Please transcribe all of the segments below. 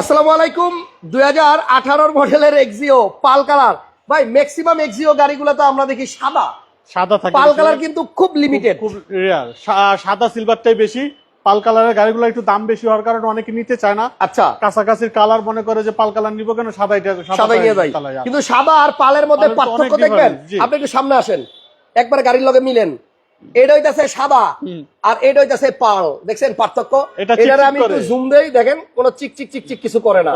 আসসালামু আলাইকুম। দুই হাজার আঠারোর মডেলের এক্সিও পাল কালার। ভাই ম্যাক্সিমাম এক্সিও গাড়িগুলো তো আমরা দেখি সাদা। সাদা থাকে পাল কালার কিন্তু খুব লিমিটেড খুব রেয়ার সাদা সিলভারটাই বেশি। পাল কালারের গাড়িগুলো একটু দাম বেশি হওয়ার কারণে অনেকে নিতে চায় না। আচ্ছা। কাছাকাছির কালার মনে করে যে পাল কালার নিবো কেন? সাদা এটা সাদা নিয়ে যাই কিন্তু সাদা আর পালের মধ্যে পার্থক্য দেখবেন? আপনি একটু সামনে আসেন। একবার গাড়ির লগে মিলেন। এটা হইতাছে সাদা আর এটা হইতাছে পাল। দেখছেন পার্থক্য? এটা এটারে আমি একটু জুম দেই দেখেন কোনো চিক চিক চিক চিক কিছু করে না।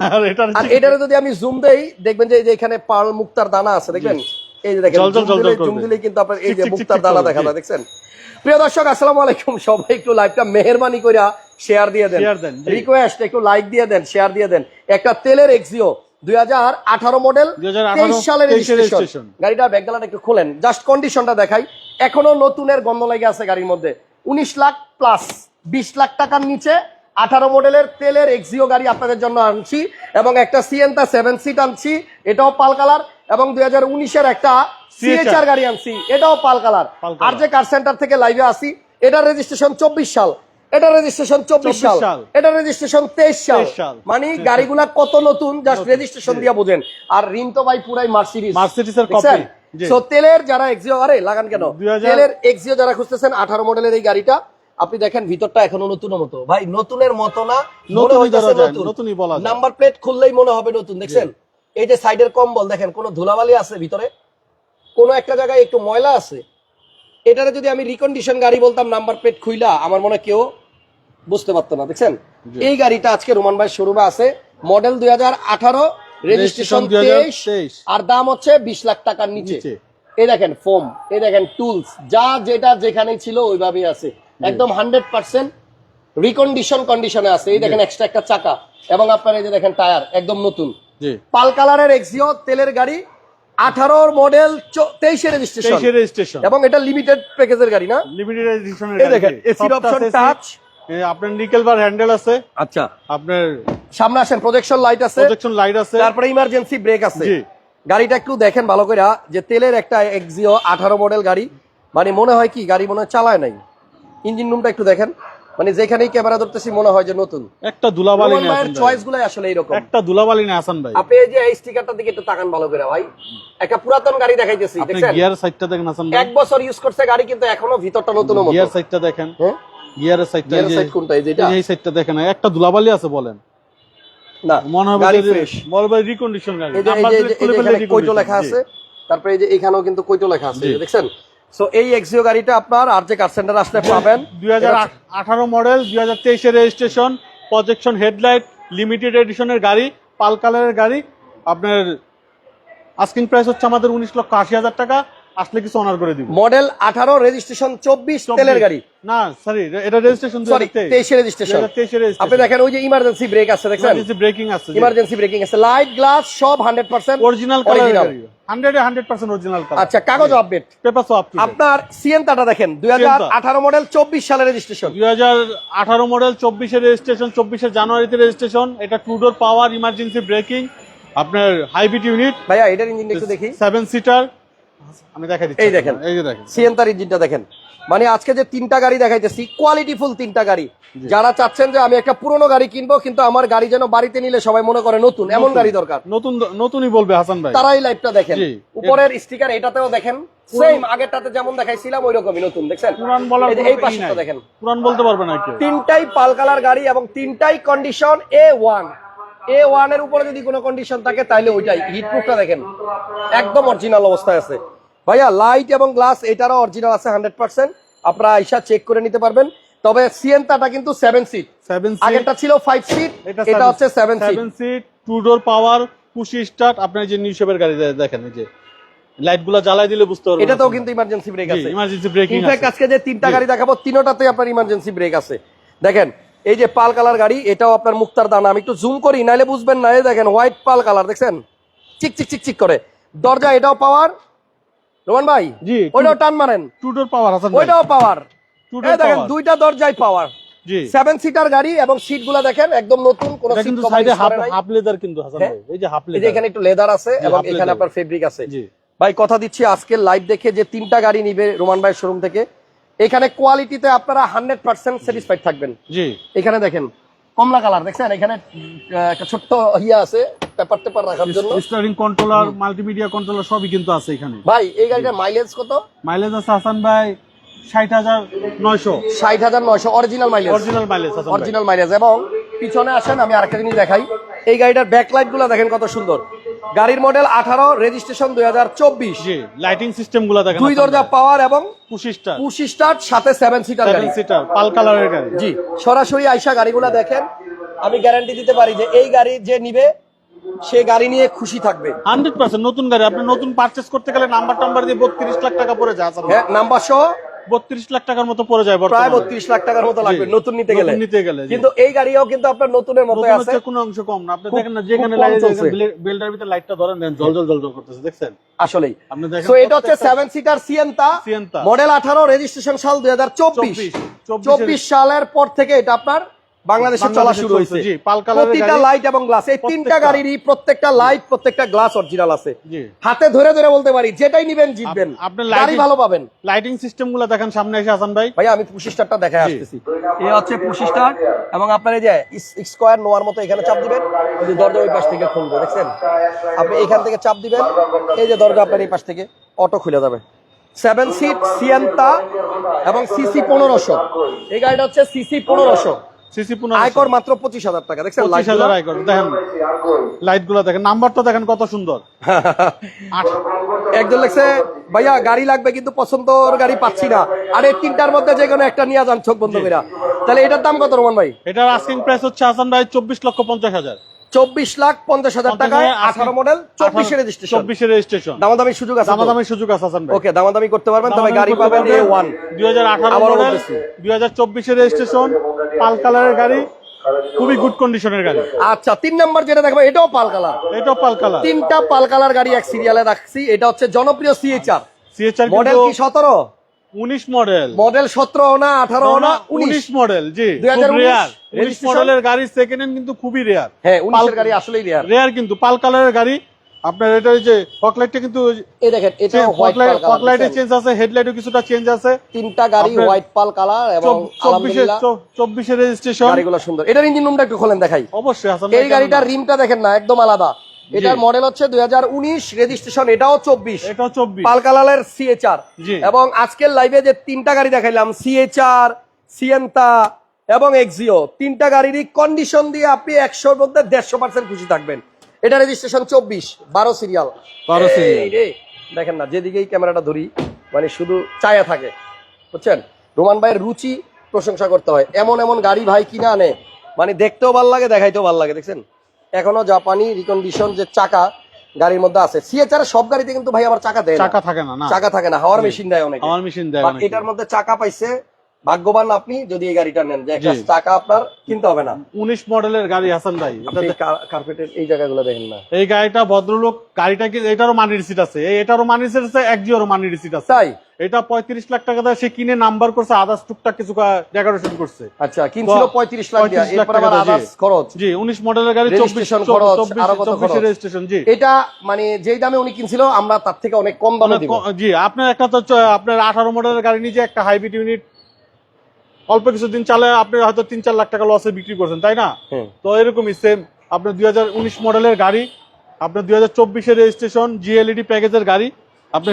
আর এটার যদি আমি জুম দেই দেখবেন যে এখানে পাল মুক্তার দানা আছে দেখবেন? এই যে দেখেন জুম দিলেই কিন্তু আপনার এই যে মুক্তার দানা দেখা যায় দেখছেন? প্রিয় দর্শক আসসালামু আলাইকুম। সবাই একটু লাইভটা মেহেরবানি করে শেয়ার দিয়ে দেন। রিকোয়েস্ট একটু লাইক দিয়ে দেন শেয়ার দিয়ে দেন। একটা তেলের এক্সিও দুই হাজার আঠারো মডেল 2018 তেইশ সালের 23 রেজিস্ট্রেশন। গাড়িটা ব্যাকগালাটা একটু খোলেন। জাস্ট কন্ডিশনটা দেখাই। এখনও নতুনের গন্ধ লেগে আছে গাড়ির মধ্যে। উনিশ লাখ প্লাস বিশ লাখ টাকার নিচে আঠারো মডেলের তেলের এক্সিও গাড়ি আপনাদের জন্য আনছি এবং একটা সিএনটা সেভেন সিট আনছি এটাও পাল কালার এবং দুই হাজার উনিশের একটা সিএচআর গাড়ি আনছি এটাও পাল কালার। আর যে কার সেন্টার থেকে লাইভে আসি এটার রেজিস্ট্রেশন চব্বিশ সাল। এটা রেজিস্ট্রেশন চব্বিশ সাল। এটা রেজিস্ট্রেশন তেইশ সাল। মানে গাড়িগুলা কত নতুন জাস্ট রেজিস্ট্রেশন দিয়া বোঝেন। আর ঋণ তো ভাই পুরাই মার্সিডিস copy, জি। সো তেলের যারা এক্সিও আরে লাগান কেন? তেলের এক্সিও যারা খুঁজতেছেন আঠারো মডেলের এই গাড়িটা আপনি দেখেন ভিতরটা এখনও নতুন মতো। ভাই নতুনের মতো না নতুনই বলা নাম্বার প্লেট খুললেই মনে হবে নতুন দেখছেন? এই যে সাইডের কম্বল দেখেন কোনো ধুলাবালি আছে ভিতরে? কোনো একটা জায়গায় একটু ময়লা আছে? এটারে যদি আমি রিকন্ডিশন গাড়ি বলতাম নাম্বার প্লেট খুইলা আমার মনে হয় কেউ বুঝতে পারতো না দেখছেন? এই গাড়িটা আজকে রোমান ভাই শোরুমে আছে মডেল দুই হাজার আঠারো রেজিস্ট্রেশন তেইশ আর দাম হচ্ছে বিশ লাখ টাকার নিচে। এই দেখেন ফোম এই দেখেন টুলস যা যেটা যেখানেই ছিল ওইভাবেই আছে। একদম হান্ড্রেড পার্সেন্ট রিকন্ডিশন কন্ডিশনে আছে। এই দেখেন এক্সট্রা একটা চাকা এবং আপনার এই যে দেখেন টায়ার একদম নতুন। পাল কালারের এক্সিও তেলের গাড়ি আঠারোর মডেল তেইশে রেজিস্ট্রেশন রেজিস্ট্রেশন এবং এটা লিমিটেড প্যাকেজের গাড়ি না? লিমিটেড এডিশনের এই দেখেন এসির অপশন টাচ আপনার নিকেল বার হ্যান্ডেল আছে। আচ্ছা। আপনার সামনে আসেন প্রজেকশন লাইট আছে। প্রজেকশন লাইট আছে। তারপরে ইমার্জেন্সি ব্রেক আছে। জি। গাড়িটা একটু দেখেন ভালো করে যে তেলের একটা এক্সিও আঠারো মডেল গাড়ি মানে মনে হয় কি গাড়ি মনে হয় চালায় নাই। ইঞ্জিন রুমটা একটু দেখেন। মানে যেখানেই ক্যামেরা ধরতেছি মনে হয় যে নতুন। একটা দুলাবালি ভাই। চয়েস গুলাই আসলে এইরকম। একটা দুলাবালি নেই হাসান ভাই। আপনি এই যে এই স্টিকারটার দিকে একটু তাকান ভালো করে ভাই। একটা পুরাতন গাড়ি দেখাইতেছি আপনি দেখছেন? গিয়ার সাইডটা দেখেন হাসান ভাই। এক বছর ইউজ করছে গাড়ি কিন্তু এখনও ভিতরটা নতুন মতো। গিয়ার সাইডটা দেখেন। হ্যাঁ? গিয়ারের সাইডটা side কোনটা? এই যে? এই সাইডটা দেখেন। একটা দুলাবালি আছে বলেন। না গাড়ি ফ্রেশ রিকন্ডিশন গাড়ি। লেখা আছে তারপরে এই যে এখানেও কিন্তু কৈটো লেখা আছে। দেখছেন? সো এই এক্সিও গাড়িটা আপনার আর যে কার সেন্টার আসলে পাবেন। দুই হাজার আঠারো মডেল দুই হাজার তেইশের রেজিস্ট্রেশন প্রজেকশন হেডলাইট লিমিটেড এডিশনের গাড়ি পাল কালারের গাড়ি। আপনার আস্কিং প্রাইস হচ্ছে আমাদের উনিশ লক্ষ আশি হাজার টাকা। আসলে কিছু অনার করে দিব। মডেল আঠারো রেজিস্ট্রেশন চব্বিশ তেলের গাড়ি। না সরি এটা রেজিস্ট্রেশন সরি তেইশে। রেজিস্ট্রেশন আপনি দেখেন ওই যে ইমার্জেন্সি ব্রেক আছে দেখছেন? ব্রেকিং আছে ইমার্জেন্সি ব্রেকিং আছে। লাইট গ্লাস সব hundred percent original colour hundred hundred percent original colour আচ্ছা কাগজ আপডেট পেপার সব আপনার সিএনটাটা দেখেন দুই হাজার আঠারো মডেল চব্বিশ সালের রেজিস্ট্রেশন দুই হাজার আঠারো মডেল চব্বিশের রেজিস্ট্রেশন চব্বিশের জানুয়ারিতে রেজিস্ট্রেশন এটা two door power emergency braking আপনার হাইবিট ইউনিট ভাইয়া এটার ইঞ্জিনটা একটু দেখি। সেভেন সিটার আমি দেখাই দিচ্ছি এই দেখেন। এই যে দেখেন। সিএনটার ইঞ্জিনটা দেখেন। মানে আজকে যে তিনটা গাড়ি দেখাইতেছি তিনটা গাড়ি। যারা চাচ্ছেন যে আমি একটা পুরনো গাড়ি কিনবো কিন্তু আমার গাড়ি যেন বাড়িতে নিলে সবাই মনে করে নতুন এমন গাড়ি দরকার। নতুন নতুনই বলবে হাসান ভাই। তারা এই লাইভটা দেখেন। উপরের স্টিকার এটাতেও দেখেন। সেম আগেরটাতে যেমন দেখাইছিলাম ওই রকমই নতুন দেখছেন? পুরান বলার এই পাশেটা। দেখেন। পুরান বলতে পারবে না তিনটাই পাল কালার গাড়ি এবং তিনটাই কন্ডিশন এ ওয়ান এ ওয়ানের উপরে যদি কোনো কন্ডিশন থাকে তাহলে ওইটাই। হিট প্রুফটা দেখেন। একদম অরিজিনাল অবস্থায় আছে। ভাইয়া লাইট এবং গ্লাস এটারও অরিজিনাল আছে হান্ড্রেড পার্সেন্ট আপনারা আইসা চেক করে নিতে পারবেন। তবে সিএনটাটা কিন্তু সেভেন সিট আগেরটা ছিল ফাইভ সিট এটা হচ্ছে seven seat two door power push start আপনার যে নিউ শেপের গাড়ি দেখেন যে জ্বালাই দিলে বুঝতে পারবেন এটাতেও কিন্তু ইমার্জেন্সি ব্রেক আছে। ইমার্জেন্সি ব্রেকিং ইনফ্যাক্ট আজকে যে তিনটা গাড়ি দেখাবো আপনার ইমার্জেন্সি ব্রেক আছে। দেখেন এই যে পাল কালার গাড়ি এটাও আপনার মুক্তার দানা আমি একটু জুম করি নাইলে বুঝবেন না। এই দেখেন হোয়াইট পাল কালার দেখছেন? চিক চিক চিক চিক করে। দরজা এটাও পাওয়ার রোমান ভাই জি, ওইটাও টান মারেন। টু ডোর পাওয়ার ভাই। ওইটাও পাওয়ার Two-door দেখেন দুইটা দরজায় পাওয়ার জি। সেভেন সিটার গাড়ি এবং সিটগুলা দেখেন একদম নতুন কোন সিট কিন্তু সাইডে হাফ হাফ লেদার কিন্তু হাসান হ্যাঁ? ভাই। এই যে হাফ এই যে এখানে একটু লেদার আছে এবং এখানে আপনার ফেব্রিক আছে। জি। ভাই কথা দিচ্ছি আজকে লাইভ দেখে যে তিনটা গাড়ি নিবে রোমান ভাইয়ের শোরুম থেকে। এখানে কোয়ালিটিতে আপনারা হান্ড্রেড পার্সেন্ট স্যাটিসফাইড থাকবেন। জি। এখানে দেখেন কমলা কালার দেখছেন? এখানে একটা ছোট্ট ইয়ে আছে পেপার টেপার রাখার জন্য। স্টারিং কন্ট্রোলার মাল্টিমিডিয়া কন্ট্রোলার সবই কিন্তু আছে এখানে। ভাই এই গাড়িটার মাইলেজ কত? মাইলেজ আছে হাসান ভাই ষাট হাজার নয়শো। ষাট হাজার নয়শো original mileage original mileage original mileage এবং পিছনে আসেন আমি আরেকটা জিনিস দেখাই। এই গাড়িটার ব্যাকলাইটগুলো দেখেন কত সুন্দর। গাড়ির মডেল আঠারো রেজিস্ট্রেশন দুই হাজার চব্বিশ। লাইটিং সিস্টেমগুলো দেখেন দুই দরজা পাওয়ার এবং পঁচিশ স্টার পুশ স্টার্ট সাথে সেভেন সিটার গাড়ি। সিটার পাল কালারের গাড়ি। জি সরাসরি আইসা গাড়িগুলো দেখেন। আমি গ্যারান্টি দিতে পারি যে এই গাড়ি যে নিবে সে গাড়ি নিয়ে খুশি থাকবে। হান্ড্রেড পার্সেন্ট নতুন গাড়ি। আপনি নতুন পারচেস করতে গেলে নাম্বার টাম্বার দিয়ে বত্রিশ লাখ টাকা পড়ে যা হ্যাঁ নাম্বার সহ বত্রিশ লাখ টাকার মতো পড়ে যায় প্রায় বত্রিশ লাখ টাকার মতো লাগবে নতুন নিতে গেলে। নিতে গেলে, কিন্তু এই গাড়িও কিন্তু আপনার নতুনের মতো আছে। কোনো অংশ কম না। আপনি দেখেন না যেখানে। বেল্টার ভিতরে লাইটটা ধরেন দেন জল জল জল জল করতেছে দেখছেন? আসলেই। আপনি দেখেন সো এটা হচ্ছে 7 সিটার সিয়েন্তা সিয়েন্তা মডেল আঠারো রেজিস্ট্রেশন সাল দুই হাজার চব্বিশ। 24 চব্বিশ সালের পর থেকে এটা আপনার বাংলাদেশে চলা শুরু হয়েছে। প্রতিটা লাইট এবং গ্লাস এই তিনটা গাড়িরই প্রত্যেকটা লাইট প্রত্যেকটা গ্লাস অরিজিনাল আছে। হাতে ধরে ধরে বলতে পারি যেটাই নিবেন জিতবেন। আপ- আপনার গাড়ি ভালো পাবেন। লাইটিং সিস্টেমগুলো দেখেন সামনে এসে হাসান ভাই। ভাইয়া আমি পুশিস্টারটা দেখায় জি। আসতেছি। এই হচ্ছে পুশিস্টার এবং আপনার এই যে স্কোয়ার নোয়ার মতো এখানে চাপ দিবেন ওই যে দরজা ওই পাশ থেকে খুলবে দেখছেন? আপনি এখান থেকে চাপ দিবেন এই যে দরজা আপনার এই পাশ থেকে অটো খুলে যাবে। সেভেন সিট সিয়ান্তা এবং সিসি পনেরোশো। এই গাড়িটা হচ্ছে সিসি পনেরোশো। সিসি আয়কর মাত্র পঁচিশ হাজার টাকা দেখছেন? পঁচিশ হাজার আয়কর দেখেন। লাইটগুলো দেখেন। নাম্বারটা দেখেন কত সুন্দর। একজন লেখছে ভাইয়া গাড়ি লাগবে কিন্তু পছন্দর গাড়ি পাচ্ছি না। আর এই তিনটার মধ্যে যে কোনো একটা নিয়ে যান চোখ বন্ধ করে তাহলে এটার দাম কত রোমান ভাই? এটার আস্কিং প্রাইস হচ্ছে হাসান ভাই চব্বিশ লক্ষ পঞ্চাশ হাজার। চব্বিশ লাখ পঞ্চাশ হাজার টাকায় আঠারো মডেল চব্বিশে রেজিস্ট্রেশন চব্বিশের রেজিস্ট্রেশন দামাদামি সুযোগ আছে দামাদামি সুযোগ আছে ওকে দামাদামি করতে পারবেন তবে গাড়ি পাবেন এ ওয়ান দুই হাজার আঠারো মডেল দুই হাজার চব্বিশের রেজিস্ট্রেশন পাল কালারের গাড়ি খুবই গুড কন্ডিশনের গাড়ি। আচ্ছা তিন নাম্বার যেটা দেখব এটাও পাল কালার। এটাও পাল কালার। তিনটা পাল কালার গাড়ি এক সিরিয়ালে রাখছি এটা হচ্ছে জনপ্রিয় সিএচআর সিএচআর মডেল কি সতেরো? উনিশ মডেল। মডেল সতেরো না আঠারো না উনিশ। মডেল জি রেয়ার উনিশ মডেলের গাড়ি সেকেন্ড হ্যান্ড কিন্তু খুবই রেয়ার হ্যাঁ উনিশের গাড়ি আসলেই রেয়ার রেয়ার কিন্তু পাল কালারের গাড়ি। আপনার এটা যে ফকলাইটটা কিন্তু এই দেখেন এটা ফকলাইটে চেঞ্জ আছে। হেডলাইটও কিছুটা চেঞ্জ আছে। তিনটা গাড়ি হোয়াইট পাল কালার এবং চব্বিশের আলহামদুলিল্লাহ চব্বিশের রেজিস্ট্রেশন গাড়িগুলো সুন্দর। এটার ইঞ্জিন রুমটা একটু খোলেন দেখাই। অবশ্যই এই গাড়িটার রিমটা দেখেন না একদম আলাদা। এটার মডেল হচ্ছে দুই হাজার উনিশ রেজিস্ট্রেশন এটাও চব্বিশ। এটাও চব্বিশ। পালকালালের সিএচআর। এবং আজকের লাইভে যে তিনটা গাড়ি দেখাইলাম সিএচআর সিয়েন্তা এবং এক্সিও তিনটা গাড়িরই কন্ডিশন দিয়ে আপনি একশোর মধ্যে দেড়শো পার্সেন্ট খুশি থাকবেন। এটা রেজিস্ট্রেশন চব্বিশ বারো সিরিয়াল বারো সিরিয়াল দেখেন না যেদিকেই ক্যামেরাটা ধরি মানে শুধু চায়া থাকে। বুঝছেন? রোমান ভাইয়ের রুচি প্রশংসা করতে হয়। এমন এমন গাড়ি ভাই কিনা আনে মানে দেখতেও ভালো লাগে দেখাইতেও ভালো লাগে দেখছেন? এখনও জাপানি রিকন্ডিশন যে চাকা গাড়ির মধ্যে আছে। সিএচআর সব গাড়িতে কিন্তু ভাই আবার চাকা দেয় চাকা থাকে না না। চাকা থাকে না হাওয়ার মেশিন দেয় অনেক। হাওয়ার মেশিন দেয় এটার মধ্যে চাকা পাইছে ভাগ্যবান আপনি যদি এই গাড়িটা নেন যে একটা। চাকা আপনার কিনতে হবে না। উনিশ মডেলের গাড়ি হাসান ভাই। কার্পেটের এই জায়গাগুলো দেখেন না। এই গাড়িটা ভদ্রলোক গাড়িটা কি এটারও মানি রিসিট আছে। এটারও মানি রিসিট আছে এক মানি রিসিট আছে। তাই? এটা পঁয়ত্রিশ লাখ টাকা দিয়ে সে কিনে নাম্বার করছে আদার্স টুকটাক কিছু ডেকোরেশন করছে। আচ্ছা কিনছিল পঁয়ত্রিশ লাখ দিয়া। 35 লাখ টাকা খরচ। জি উনিশ মডেলের গাড়ি চব্বিশ চব্বিশ রেজিস্ট্রেশন জি। এটা মানে যেই দামে উনি কিনছিল আমরা তার থেকে অনেক কম দামে জি আপনার একটা তো আপনার আঠারো মডেলের গাড়ি নিজে একটা হাইব্রিড ইউনিট অল্প কিছুদিন চালে আপনি হয়তো তিন চার লাখ টাকা লসে বিক্রি করছেন তাই না? তো এরকমই সেম আপনার দুই হাজার উনিশ মডেলের গাড়ি আপনার দুই হাজার চব্বিশের রেজিস্ট্রেশন জিএলইডি প্যাকেজের গাড়ি আপনি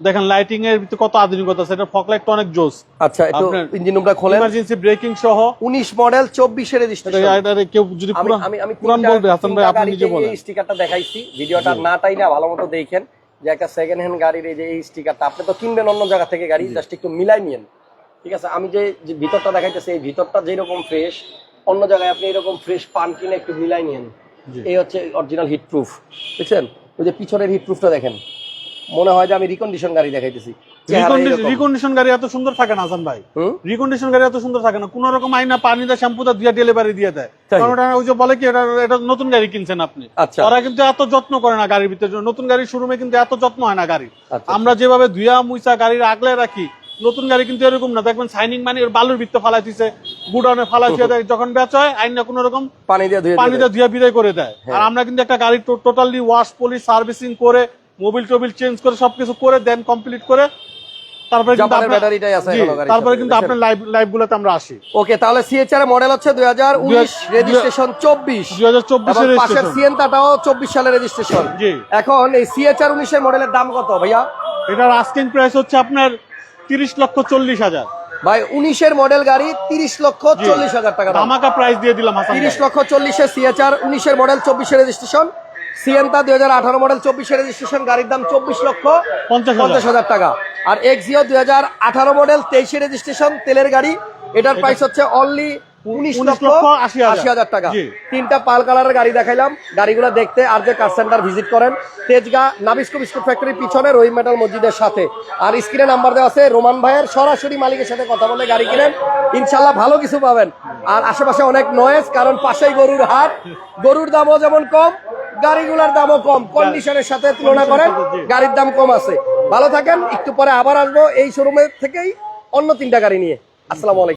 দেখেন লাইটিং এর ভিতরে কত আধুনিকতা আছে এটা ফকলাইটটা অনেক জোস। আচ্ছা একটু ইঞ্জিন রুমটা খোলেন। ইমার্জেন্সি ব্রেকিং সহ। উনিশ মডেল চব্বিশে এটা- রেজিস্ট্রেশন এটা কেউ যদি পুরান আমি আমি পুরান বলবে হাসান ভাই আপনি নিজে বলেন। এই স্টিকারটা দেখাইছি ভিডিওটা না তাই না ভালো মতো দেখেন। যে একটা সেকেন্ড হ্যান্ড গাড়ির এই যে এই স্টিকারটা আপনি তো কিনবেন অন্য জায়গা থেকে গাড়ি জাস্ট একটু মিলাই নিয়েন। ঠিক আছে আমি যে ভিতরটা দেখাইতেছি এই ভিতরটা যেরকম ফ্রেশ অন্য জায়গায় আপনি এরকম ফ্রেশ পান কিনে একটু মিলাই নিয়েন। জি। এই হচ্ছে অরিজিনাল হিট প্রুফ দেখছেন? ওই যে পিছনের হিট প্রুফটা দেখেন। মনে হয় যে আমি রিকন্ডিশন গাড়ি দেখাইতেছি। রিকন্ডিশন গাড়ি এত সুন্দর থাকে না হাসান ভাই? রিকন্ডিশন গাড়ি এত সুন্দর থাকে না। কোন রকম আইনা পানি দা শ্যাম্পু দা দিয়ে ডেলিভারি দিয়ে দেয়। কারণ ওটা ওই যে বলে কি এটা এটা নতুন গাড়ি কিনছেন আপনি। আচ্ছা। ওরা কিন্তু এত যত্ন করে না গাড়ির ভিতরে। নতুন গাড়ির শোরুমে কিন্তু এত যত্ন হয় না গাড়ি আচ্ছা। আমরা যেভাবে ধুয়া মুইসা গাড়ির আগলে রাখি নতুন গাড়ি কিন্তু এরকম না। দেখবেন সাইনিং মানে বালুর ভিত্তে ফালাই দিছে গুডাউনে ফালাই দিয়ে দেয়। যখন বেচা হয় আইন না কোনো রকম পানি দিয়ে পানিতে দিবেন। ধুয়া বিদায় করে দেয়। হ্যাঁ। আর আমরা কিন্তু একটা গাড়ি টোটালি ওয়াশ পলিশ সার্ভিসিং করে মোবিল টোবিল চেঞ্জ করে সবকিছু করে দেন কমপ্লিট করে তারপরে কিন্তু আপনার- তারপরে কিন্তু আপনার লাইভ আমরা আসি। ওকে তাহলে সিএচআর মডেল হচ্ছে দুই হাজার উনিশ দুই- রেজিস্ট্রেশন পাশের সিএনটাটাও সালের রেজিস্ট্রেশন জি। এখন এই সিএচআর মডেলের দাম কত ভাইয়া? এটার আস্কিং প্রাইস হচ্ছে আপনার তিরিশ লক্ষ চল্লিশ হাজার। ভাই উনিশের মডেল গাড়ি তিরিশ লক্ষ চল্লিশ হাজার টাকা আমাকে ধামাকা প্রাইস দিয়ে দিলাম তিরিশ। লক্ষ চল্লিশের সিএচআর উনিশের মডেল চব্বিশের রেজিস্ট্রেশন সিএনটা দুই হাজার আঠারো মডেল চব্বিশের রেজিস্ট্রেশন গাড়ির দাম চব্বিশ লক্ষ পঞ্চাশ হাজার। পঞ্চাশ হাজার টাকা। আর এক্সিও দুই হাজার আঠারো মডেল তেইশের রেজিস্ট্রেশন তেলের গাড়ি। এটার প্রাইস হচ্ছে অনলি উনিশ লক্ষ লক্ষ আশি হাজার। টাকা। তিনটা পাল কালারের গাড়ি দেখাইলাম। গাড়িগুলো দেখতে আর যে কার সেন্টার ভিজিট করেন তেজগা নাবিস্কো বিস্কুট ফ্যাক্টরির পিছনে রহিম মেটাল মসজিদের সাথে। আর স্ক্রিনে নাম্বার দেওয়া আছে রোমান ভাইয়ের সরাসরি মালিকের সাথে কথা বলে গাড়ি কিনেন। ইনশাল্লাহ ভালো কিছু পাবেন। আর আশেপাশে অনেক নয়েজ কারণ পাশেই গরুর হাট। গরুর দামও যেমন কম গাড়িগুলোর দামও কম। কন্ডিশনের সাথে তুলনা করেন গাড়ির দাম কম আছে। ভালো থাকেন একটু পরে আবার আসব। এই শোরুমের থেকেই অন্য তিনটা গাড়ি নিয়ে। আসসালামু আলাইকুম।